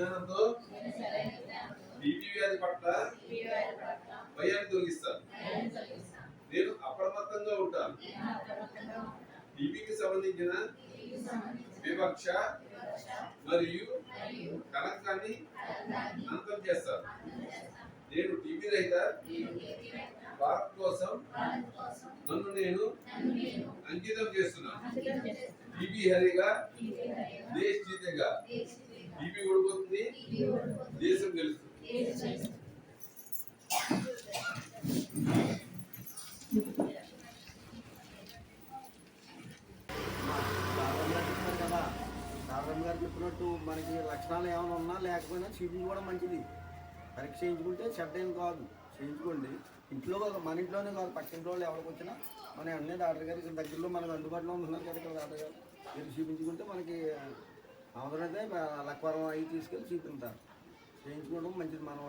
జ్ఞానంతో టీబీ వ్యాధి పట్ల భయాన్ని తొలగిస్తాను. నేను అప్రమత్తంగా ఉంటాను. టీబీకి సంబంధించిన వివక్ష మరియు కలకాన్ని అంతం చేస్తాను. నేను టీవీ రహిత. భారత్ కోసం నన్ను నేను అంకితం చేస్తున్నాను. టీబీ హరిగా దేశ్ జీతేగా. టీబీ దేశం గెలుస్తుంది గారు గారు చెప్పినట్టు మనకి లక్షణాలు ఏమైనా ఉన్నా లేకపోయినా చీపింగ్ కూడా మంచిది పరీక్ష చేయించుకుంటే చెడ్డ ఏం కాదు చేయించుకోండి ఇంట్లో మన ఇంట్లోనే కాదు పక్కింటి వాళ్ళు ఎవరికి వచ్చినా మన అన్నీ డాక్టర్ గారి ఇక్కడ దగ్గరలో మనకు అందుబాటులో ఉంటున్నారు కదా ఇక్కడ డాక్టర్ గారు. మీరు చూపించుకుంటే మనకి అవసరమైతే లక్వరం అవి తీసుకెళ్ళి చూపింటారు చేయించుకోవడం మంచిది మన వాళ్ళు